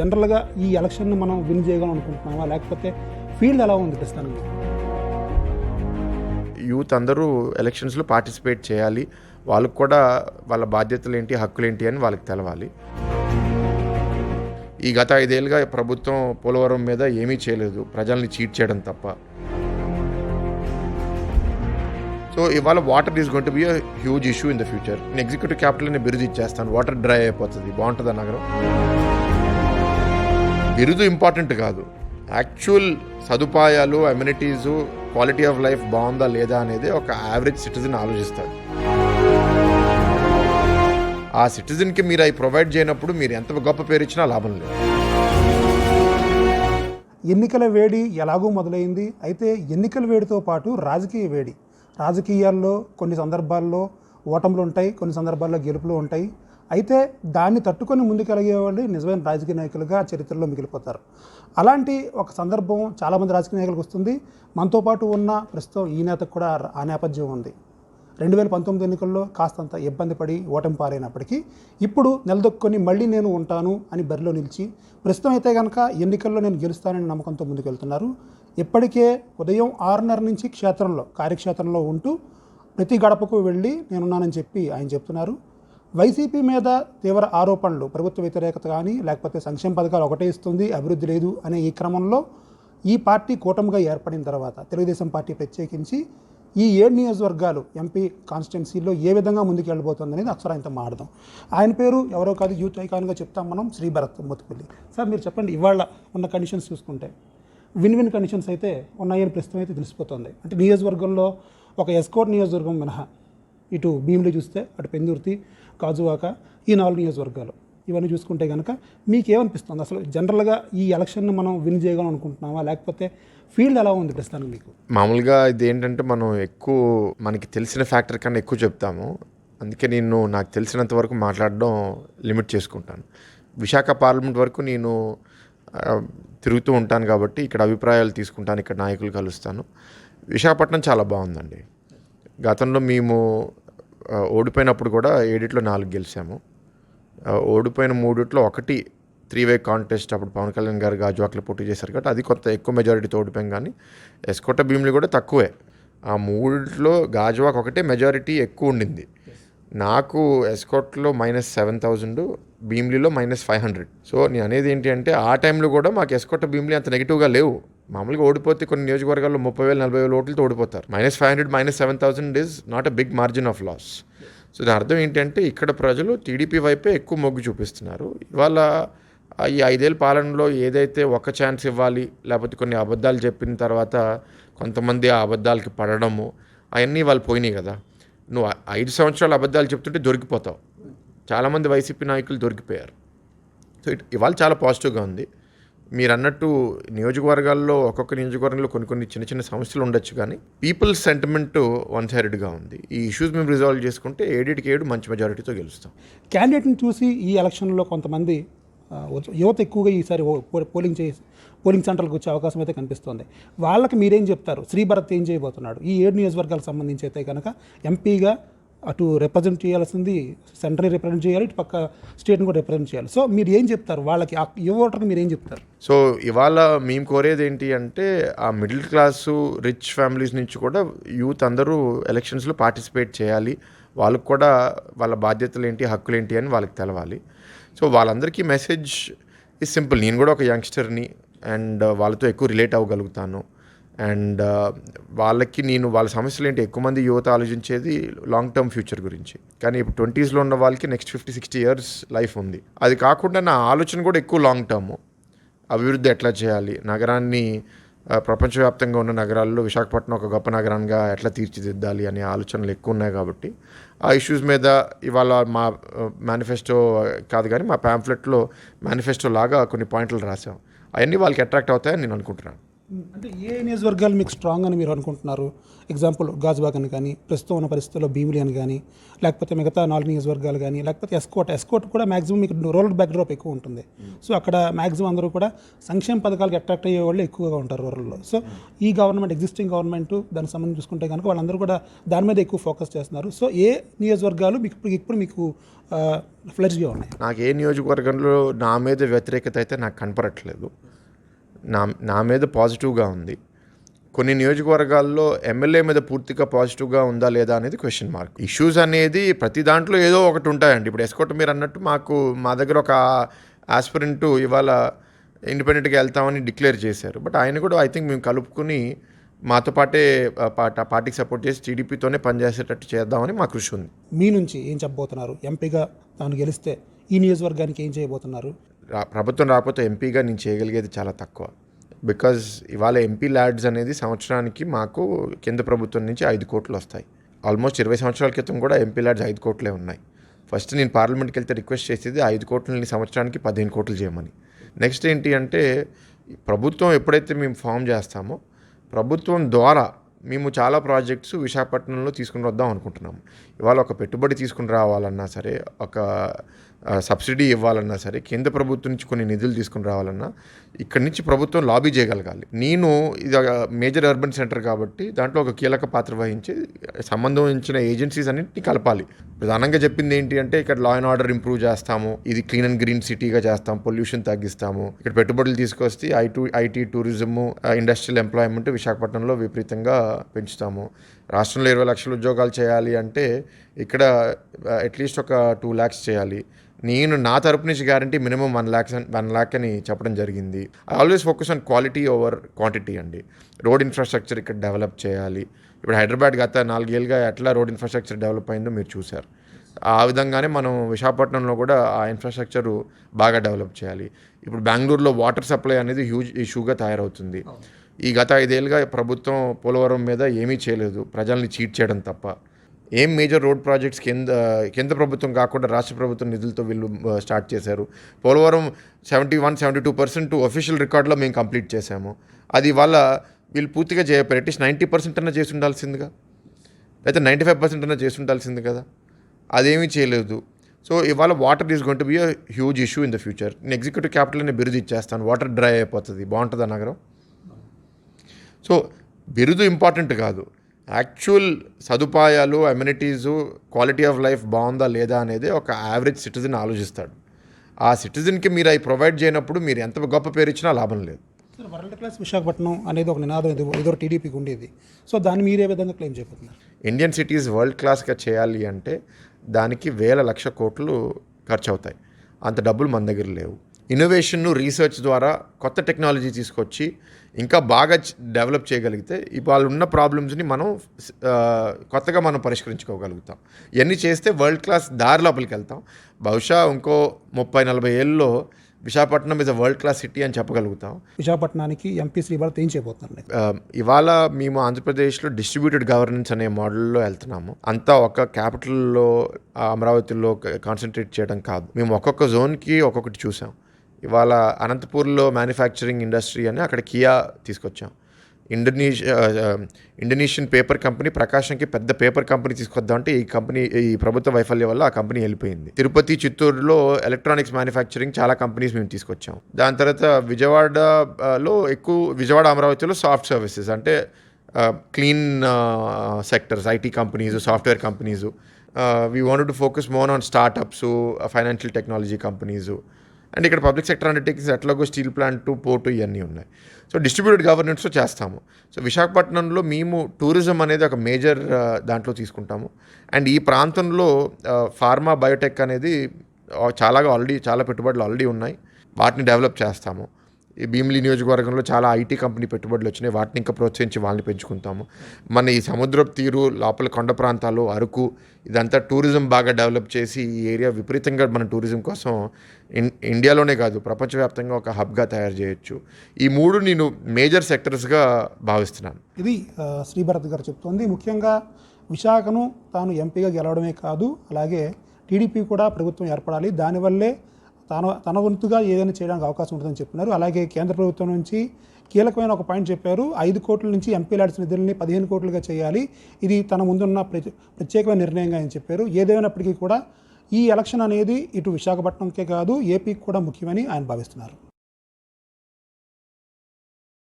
జనరల్గా ఈ ఎలక్షన్ని మనం విన్ చేయగలం అనుకుంటున్నామా? లేకపోతే ఫీల్డ్ ఎలా ఉంది ప్రస్తుతానికి? యూత్ అందరూ ఎలక్షన్స్లో పార్టిసిపేట్ చేయాలి. వాళ్ళకు కూడా వాళ్ళ బాధ్యతలు ఏంటి హక్కులు ఏంటి అని వాళ్ళకి తెలవాలి. ఈ గత ఐదేళ్ళుగా ప్రభుత్వం పోలవరం మీద ఏమీ చేయలేదు. ప్రజల్ని చీట్ చేయడం తప్ప. సో ఇవాళ water is going to be huge issue in the future. నేను ఎగ్జిక్యూటివ్ క్యాపిటల్ నేను బిరుదు ఇచ్చేస్తాను వాటర్ డ్రై అయిపోతుంది. బాగుంటుంది నగరం? బిరుదు ఇంపార్టెంట్ కాదు. యాక్చువల్ సదుపాయాలు అమ్యూనిటీసు క్వాలిటీ ఆఫ్ లైఫ్ బాగుందా లేదా అనేది ఒక యావరేజ్ సిటిజన్ ఆలోచిస్తాడు ఆ సిటిజన్కి మీరు అవి ప్రొవైడ్ చేయనప్పుడు మీరు ఎంత గొప్ప పేరు ఇచ్చినా లాభం లేదు. ఎన్నికల వేడి ఎలాగో మొదలైంది? అయితే ఎన్నికల వేడితో పాటు రాజకీయ వేడి. రాజకీయాల్లో కొన్ని సందర్భాల్లో ఓటములు ఉంటాయి కొన్ని సందర్భాల్లో గెలుపులు ఉంటాయి. అయితే దాన్ని తట్టుకొని ముందుకెళ్ళగే వాళ్ళు నిజమైన రాజకీయ నాయకులుగా చరిత్రలో మిగిలిపోతారు. అలాంటి ఒక సందర్భం చాలామంది రాజకీయ నాయకులకు వస్తుంది. మనతో పాటు ఉన్న ప్రస్తుతం ఈ నేతకు కూడా ఆ నేపథ్యం ఉంది. రెండు వేల పంతొమ్మిది ఎన్నికల్లో కాస్తంత ఇబ్బంది పడి ఓటమి పాలైనప్పటికీ ఇప్పుడు నిలదొక్కుని మళ్ళీ నేను ఉంటాను అని బరిలో నిలిచి ప్రస్తుతం అయితే కనుక ఎన్నికల్లో నేను గెలుస్తానని నమ్మకంతో ముందుకెళ్తున్నారు. ఇప్పటికే ఉదయం ఆరున్నర నుంచి క్షేత్రంలో కార్యక్షేత్రంలో ఉంటూ ప్రతి గడపకు వెళ్ళి నేనున్నానని చెప్పి ఆయన చెప్తున్నారు. వైసీపీ మీద తీవ్ర ఆరోపణలు ప్రభుత్వ వ్యతిరేకత కానీ లేకపోతే సంక్షేమ పథకాలు ఒకటే ఇస్తుంది అభివృద్ధి లేదు అనే ఈ క్రమంలో ఈ పార్టీ కూటమిగా ఏర్పడిన తర్వాత తెలుగుదేశం పార్టీ ప్రత్యేకించి ఈ ఏడు నియోజకవర్గాలు ఎంపీ కాన్స్టిట్యున్సీలో ఏ విధంగా ముందుకు వెళ్ళబోతుంది అనేది ఒకసారి ఆయనతో మాడదాం ఆయన పేరు ఎవరో కాదు యూత్ ఐకాన్గా చెప్తాం మనం శ్రీ భరత్ మొత్తుపల్లి. సార్ మీరు చెప్పండి ఇవాళ ఉన్న కండిషన్స్ చూసుకుంటే విన్ విన్ కండిషన్స్ అయితే ఉన్నాయని ప్రస్తుతం అయితే తెలిసిపోతుంది. అంటే నియోజకవర్గంలో ఒక ఎస్కోట్ నియోజకవర్గం మినహా ఇటు భీమిలి చూస్తే అటు పెందుర్తి కాజువాక ఈ నాలుగు నియోజకవర్గాలు. ఇవన్నీ చూసుకుంటే కనుక మీకేమనిపిస్తుంది? అసలు జనరల్గా ఈ ఎలక్షన్ని మనం విన్ చేయగలం అనుకుంటున్నామా? లేకపోతే ఫీల్డ్ ఎలా ఉంది ప్రస్తుతానికి మీకు? మామూలుగా ఇది ఏంటంటే మనం ఎక్కువ మనకి తెలిసిన ఫ్యాక్టర్ కన్నా ఎక్కువ చెప్తాము. అందుకే నేను నాకు తెలిసినంత వరకు మాట్లాడడం లిమిట్ చేసుకుంటాను. విశాఖ పార్లమెంట్ వరకు నేను తిరుగుతూ ఉంటాను కాబట్టి ఇక్కడ అభిప్రాయాలు తీసుకుంటాను ఇక్కడ నాయకులు కలుస్తాను. విశాఖపట్నం చాలా బాగుందండి. గతంలో మేము ఓడిపోయినప్పుడు కూడా ఏడిట్లో నాలుగు గెలిచాము. ఓడిపోయిన మూడిట్లో ఒకటి త్రీ వే కాంటెస్ట్ అప్పుడు పవన్ కళ్యాణ్ గారు గాజువాకలు పోటీ చేశారు కాబట్టి అది కొంత ఎక్కువ మెజారిటీతో ఓడిపోయాం కానీ ఎస్కోట భీములు కూడా తక్కువే. ఆ మూడిట్లో గాజువాక్ ఒకటే మెజారిటీ ఎక్కువ ఉండింది. నాకు ఎస్కోట్లో మైనస్ సెవెన్ థౌజండ్ భీమ్లీలో మైనస్ ఫైవ్ హండ్రెడ్. సో నేను అనేది ఏంటి అంటే ఆ టైంలో కూడా మాకు ఎస్కోట భీమ్లీ అంత నెగిటివ్గా లేవు. మామూలుగా ఓడిపోతే కొన్ని నియోజకవర్గాల్లో ముప్పై వేలు నలభై వేల ఓట్లతో ఓడిపోతారు. Minus five hundred minus seven thousand is not a big margin of loss so దాని అర్థం ఏంటంటే ఇక్కడ ప్రజలు టీడీపీ వైపే ఎక్కువ మొగ్గు చూపిస్తున్నారు. ఇవాళ ఈ ఐదేళ్ళ పాలనలో ఏదైతే ఒక్క ఛాన్స్ ఇవ్వాలి లేకపోతే కొన్ని అబద్ధాలు చెప్పిన తర్వాత కొంతమంది ఆ అబద్ధాలకి పడడము అవన్నీ వాళ్ళు పోయినాయి కదా. నువ్వు ఐదు సంవత్సరాలు అబద్ధాలు చెప్తుంటే దొరికిపోతావు. చాలామంది వైసీపీ నాయకులు దొరికిపోయారు. సో ఇవాళ చాలా పాజిటివ్గా ఉంది. మీరు అన్నట్టు నియోజకవర్గాల్లో ఒక్కొక్క నియోజకవర్గంలో కొన్ని కొన్ని చిన్న చిన్న సమస్యలు ఉండొచ్చు కానీ పీపుల్ సెంటిమెంట్ వన్ సైడెడ్గా ఉంది. ఈ ఇష్యూస్ మేము రిజాల్వ్ చేసుకుంటే ఏడిటికి ఏడు మంచి మెజారిటీతో గెలుస్తాం. క్యాండిడేట్ని చూసి ఈ ఎలక్షన్లో కొంతమంది యువత ఎక్కువగా ఈసారి పోలింగ్ చేసి పోలింగ్ సెంటర్లకు వచ్చే అవకాశం అయితే కనిపిస్తుంది. వాళ్ళకి మీరేం చెప్తారు? శ్రీభరత్ ఏం చేయబోతున్నాడు? ఈ ఏడు నియోజకవర్గాలకు సంబంధించి అయితే కనుక ఎంపీగా అటు రిప్రజెంట్ చేయాల్సింది సెంటర్ని రిప్రజెంట్ చేయాలి ఇటు పక్క స్టేట్ని కూడా రిప్రజెంట్ చేయాలి. సో మీరు ఏం చెప్తారు? వాళ్ళకి ఆ యువ ఓటర్కి మీరు ఏం చెప్తారు? సో ఇవాళ మేము కోరేది ఏంటి అంటే ఆ మిడిల్ క్లాసు రిచ్ ఫ్యామిలీస్ నుంచి కూడా యూత్ అందరూ ఎలక్షన్స్లో పార్టిసిపేట్ చేయాలి. వాళ్ళకు కూడా వాళ్ళ బాధ్యతలు ఏంటి హక్కులు ఏంటి అని వాళ్ళకి తెలవాలి. సో వాళ్ళందరికీ మెసేజ్ ఈ సింపుల్ నేను కూడా ఒక యంగ్స్టర్ని అండ్ వాళ్ళతో ఎక్కువ రిలేట్ అవ్వగలుగుతాను. అండ్ వాళ్ళకి నేను వాళ్ళ సమస్యలు ఏంటి? ఎక్కువ మంది యువత ఆలోచించేది లాంగ్ టర్మ్ ఫ్యూచర్ గురించి. కానీ ఇప్పుడు ట్వంటీస్లో ఉన్న వాళ్ళకి next fifty sixty years life ఉంది. అది కాకుండా నా ఆలోచన కూడా ఎక్కువ లాంగ్ టర్మ్ అభివృద్ధి ఎట్లా చేయాలి? నగరాన్ని ప్రపంచవ్యాప్తంగా ఉన్న నగరాల్లో విశాఖపట్నం ఒక గొప్ప నగరంగా ఎట్లా తీర్చిదిద్దాలి అనే ఆలోచనలు ఎక్కువ ఉన్నాయి కాబట్టి ఆ ఇష్యూస్ మీద ఇవాళ మా మేనిఫెస్టో కాదు కానీ మా ప్యాంఫ్లెట్లో మేనిఫెస్టో లాగా కొన్ని పాయింట్లు రాసాం అవన్నీ వాళ్ళకి అట్రాక్ట్ అవుతాయని నేను అనుకుంటున్నాను. అంటే ఏ నియోజకవర్గాలు మీకు స్ట్రాంగ్ అని మీరు అనుకుంటున్నారు? ఎగ్జాంపుల్ గాజుబాగ్ అని కానీ ప్రస్తుతం ఉన్న పరిస్థితుల్లో భీమిలి అని కానీ లేకపోతే మిగతా నాలుగు నియోజకవర్గాలు కానీ లేకపోతే ఎస్కోట్ ఎస్కోట్ కూడా మాక్సిమం మీకు రూరల్ బ్యాక్డ్రాప్ ఎక్కువ ఉంటుంది. సో అక్కడ మాక్సిమం అందరూ కూడా సంక్షేమ పథకాలకు అట్రాక్ట్ అయ్యే వాళ్ళు ఎక్కువగా ఉంటారు రూరల్లో సో ఈ గవర్నమెంట్ ఎగ్జిస్టింగ్ గవర్నమెంట్ దానికి సంబంధించి చూసుకుంటే కనుక వాళ్ళందరూ కూడా దాని మీద ఎక్కువ ఫోకస్ చేస్తున్నారు. సో ఏ నియోజకవర్గాలు మీకు ఇప్పుడు ఇప్పుడు మీకు ఫ్లెడ్జ్గా ఉన్నాయి? నాకు ఏ నియోజకవర్గంలో నా మీద వ్యతిరేకత అయితే నాకు కనపడట్లేదు. నా నా మీద పాజిటివ్గా ఉంది. కొన్ని నియోజకవర్గాల్లో ఎమ్మెల్యే మీద పూర్తిగా పాజిటివ్గా ఉందా లేదా అనేది క్వశ్చన్ మార్క్ ఇష్యూస్ అనేది ప్రతి దాంట్లో ఏదో ఒకటి ఉంటాయండి. ఇప్పుడు ఎస్కోట్ మీరు అన్నట్టు మాకు మా దగ్గర ఒక ఆస్పిరెంట్ ఇవాళ ఇండిపెండెంట్గా వెళ్తామని డిక్లేర్ చేశారు. బట్ ఆయన కూడా ఐ థింక్ మేము కలుపుకుని మాతో పాటే పాట పార్టీకి సపోర్ట్ చేసి టీడీపీతోనే పనిచేసేటట్టు చేద్దామని మా కృషి ఉంది. మీ నుంచి ఏం చెప్పబోతున్నారు? ఎంపీగా తాను గెలిస్తే ఈ నియోజకవర్గానికి ఏం చేయబోతున్నారు? ప్రభుత్వం రాకపోతే ఎంపీగా నేను చేయగలిగేది చాలా తక్కువ. బికాజ్ ఇవాళ ఎంపీ ల్యాడ్స్ అనేది సంవత్సరానికి మాకు కేంద్ర ప్రభుత్వం నుంచి ఐదు కోట్లు వస్తాయి. ఆల్మోస్ట్ ఇరవై సంవత్సరాల క్రితం కూడా ఎంపీ ల్యాడ్స్ ఐదు కోట్లే ఉన్నాయి. ఫస్ట్ నేను పార్లమెంట్కి వెళ్తే రిక్వెస్ట్ చేసేది ఐదు కోట్లని సంవత్సరానికి పదిహేను కోట్లు చేయమని. నెక్స్ట్ ఏంటి అంటే ప్రభుత్వం ఎప్పుడైతే మేము ఫామ్ చేస్తామో ప్రభుత్వం ద్వారా మేము చాలా ప్రాజెక్ట్స్ విశాఖపట్నంలో తీసుకుని వద్దాం అనుకుంటున్నాము. ఇవాళ ఒక పెట్టుబడి తీసుకుని రావాలన్నా సరే ఒక సబ్సిడీ ఇవ్వాలన్నా సరే కేంద్ర ప్రభుత్వం నుంచి కొన్ని నిధులు తీసుకుని రావాలన్నా ఇక్కడి నుంచి ప్రభుత్వం లాబీ చేయగలగాలి. నేను ఇది ఒక మేజర్ అర్బన్ సెంటర్ కాబట్టి దాంట్లో ఒక కీలక పాత్ర వహించి సంబంధించిన ఏజెన్సీస్ అన్నింటినీ కలపాలి. ప్రధానంగా చెప్పింది ఏంటి అంటే ఇక్కడ లా అండ్ ఆర్డర్ ఇంప్రూవ్ చేస్తాము ఇది క్లీన్ అండ్ గ్రీన్ సిటీగా చేస్తాం పొల్యూషన్ తగ్గిస్తాము. ఇక్కడ పెట్టుబడులు తీసుకొస్తే IT IT tourism industrial employment విశాఖపట్నంలో విపరీతంగా పెంచుతాము. రాష్ట్రంలో ఇరవై లక్షల ఉద్యోగాలు చేయాలి అంటే ఇక్కడ అట్లీస్ట్ ఒక టూ ల్యాక్స్ చేయాలి. నేను నా తరపు నుంచి guarantee minimum one lakhs one lakh అని చెప్పడం జరిగింది. I always focus on quality over quantity అండి. రోడ్ ఇన్ఫ్రాస్ట్రక్చర్ ఇక్కడ డెవలప్ చేయాలి. ఇప్పుడు హైదరాబాద్ గత నాలుగేళ్ళుగా ఎట్లా రోడ్ ఇన్ఫ్రాస్ట్రక్చర్ డెవలప్ అయిందో మీరు చూశారు. ఆ విధంగానే మనం విశాఖపట్నంలో కూడా ఆ ఇన్ఫ్రాస్ట్రక్చర్ బాగా డెవలప్ చేయాలి. ఇప్పుడు బెంగళూరులో వాటర్ సప్లై అనేది హ్యూజ్ ఇష్యూగా తయారవుతుంది. ఈ గత ఐదేళ్ళుగా ప్రభుత్వం పోలవరం మీద ఏమీ చేయలేదు. ప్రజల్ని చీట్ చేయడం తప్ప. ఏం మేజర్ రోడ్ ప్రాజెక్ట్స్ కేంద్ర కేంద్ర ప్రభుత్వం కాకుండా రాష్ట్ర ప్రభుత్వం నిధులతో వీళ్ళు స్టార్ట్ చేశారు. Polavaram seventy one seventy two percent official రికార్డులో మేము కంప్లీట్ చేశాము. అది వాళ్ళ వీళ్ళు పూర్తిగా చేయకపోయారు అట్లీస్ట్ నైంటీ పర్సెంట్ అన్నా చేసి ఉండాల్సిందిగా అయితే నైంటీ ఫైవ్ పర్సెంట్ అన్నా చేసి ఉండాల్సింది కదా. అదేమీ చేయలేదు. సో ఇవాళ water is going to be a huge issue in the future నేను ఎగ్జిక్యూటివ్ క్యాపిటల్ నేను బిరుదు ఇచ్చేస్తాను వాటర్ డ్రై అయిపోతుంది. బాగుంటుందా నగరం? సో బిరుదు ఇంపార్టెంట్ కాదు. యాక్చువల్ సదుపాయాలు అమ్యూనిటీసు క్వాలిటీ ఆఫ్ లైఫ్ బాగుందా లేదా అనేది ఒక యావరేజ్ సిటిజన్ ఆలోచిస్తాడు. ఆ సిటిజన్కి మీరు అవి ప్రొవైడ్ చేయనప్పుడు మీరు ఎంత గొప్ప పేరు ఇచ్చినా లాభం లేదు. సార్ వరల్డ్ క్లాస్ విశాఖపట్నం అనేది ఒక నినాదం ఇదో టీడీపీకి ఉండేది. సో దాన్ని మీరే విధంగా క్లెయిమ్ చేయబోతున్నారు? ఇండియన్ సిటీస్ వరల్డ్ క్లాస్గా చేయాలి అంటే దానికి వేల లక్ష కోట్లు ఖర్చు అవుతాయి అంత డబ్బులు మన దగ్గర లేవు. ఇన్నోవేషన్ను రీసెర్చ్ ద్వారా కొత్త టెక్నాలజీ తీసుకొచ్చి ఇంకా బాగా డెవలప్ చేయగలిగితే ఇవాళ ఉన్న ప్రాబ్లమ్స్ని మనం కొత్తగా మనం పరిష్కరించుకోగలుగుతాం. ఇవన్నీ చేస్తే వరల్డ్ క్లాస్ దారి లోపలికి వెళ్తాం. బహుశా ఇంకో ముప్పై నలభై ఏళ్ళలో Visakhapatnam is a world class city అని చెప్పగలుగుతాం. విశాఖపట్నానికి ఎంపీ శ్రీభారత్ ఏం చేయబోతున్నారు ఇవాళ మేము ఆంధ్రప్రదేశ్లో డిస్ట్రిబ్యూటెడ్ గవర్నెన్స్ అనే మోడల్లో వెళ్తున్నాము. అంతా ఒక క్యాపిటల్లో అమరావతిలో కాన్సన్ట్రేట్ చేయడం కాదు. మేము ఒక్కొక్క జోన్కి ఒక్కొక్కటి చూసాం. ఇవాళ అనంతపూర్లో మ్యానుఫ్యాక్చరింగ్ ఇండస్ట్రీ అని అక్కడ కియా తీసుకొచ్చాం. ఇండోనేషియా ఇండోనేషియన్ పేపర్ కంపెనీ ప్రకాశంకి పెద్ద పేపర్ కంపెనీ తీసుకొద్దామంటే ఈ కంపెనీ ఈ ప్రభుత్వ వైఫల్యం వల్ల ఆ కంపెనీ వెళ్ళిపోయింది. తిరుపతి చిత్తూరులో ఎలక్ట్రానిక్స్ మ్యానుఫ్యాక్చరింగ్ చాలా కంపెనీస్ మేము తీసుకొచ్చాం. దాని తర్వాత విజయవాడలో ఎక్కువ విజయవాడ అమరావతిలో సాఫ్ట్ సర్వీసెస్ అంటే clean sectors IT companies software companies we want to focus more on startups financial technology companies and ఇక్కడ పబ్లిక్ సెక్టర్ అండర్టేకింగ్స్ ఎట్లాగో స్టీల్ ప్లాంట్ పోర్టు ఇవన్నీ ఉన్నాయి. సో డిస్ట్రిబ్యూటెడ్ గవర్నెన్స్లో చేస్తాము. సో విశాఖపట్నంలో మేము టూరిజం అనేది ఒక మేజర్ దాంట్లో తీసుకుంటాము. అండ్ ఈ ప్రాంతంలో ఫార్మా బయోటెక్ అనేది చాలాగా చాలా ఆల్రెడీ చాలా పెట్టుబడులు ఆల్రెడీ ఉన్నాయి. వాటిని డెవలప్ చేస్తాము. ఈ భీమిలి నియోజకవర్గంలో చాలా ఐటీ కంపెనీ పెట్టుబడులు వచ్చినాయి. వాటిని ఇంకా ప్రోత్సహించి వాళ్ళని పెంచుకుంటాము. మన ఈ సముద్రపు తీరు లోపల కొండ ప్రాంతాలు అరకు ఇదంతా టూరిజం బాగా డెవలప్ చేసి ఈ ఏరియా విపరీతంగా మన టూరిజం కోసం ఇన్ ఇండియాలోనే కాదు ప్రపంచవ్యాప్తంగా ఒక హబ్గా తయారు చేయొచ్చు. ఈ మూడు నేను మేజర్ సెక్టర్స్గా భావిస్తున్నాను. ఇది శ్రీ శ్రీభరత్ గారు చెప్తోంది. ముఖ్యంగా విశాఖను తాను ఎంపీగా గెలవడమే కాదు అలాగే టీడీపీ కూడా ప్రభుత్వం ఏర్పడాలి. దానివల్లే తన తన వంతుగా ఏదైనా చేయడానికి అవకాశం ఉంటుందని చెప్తున్నారు అలాగే కేంద్ర ప్రభుత్వం నుంచి కీలకమైన ఒక పాయింట్ చెప్పారు. ఐదు కోట్ల నుంచి ఎంపీ ల్యాడ్స్ నిధుల్ని పదిహేను కోట్లుగా చేయాలి. ఇది తన ముందున్న ప్రత్యే- ప్రత్యేకమైన నిర్ణయంగా ఆయన చెప్పారు. ఏదేమైనప్పటికీ కూడా ఈ ఎలక్షన్ అనేది ఇటు విశాఖపట్నంకే కాదు ఏపీకి కూడా ముఖ్యమని ఆయన భావిస్తున్నారు.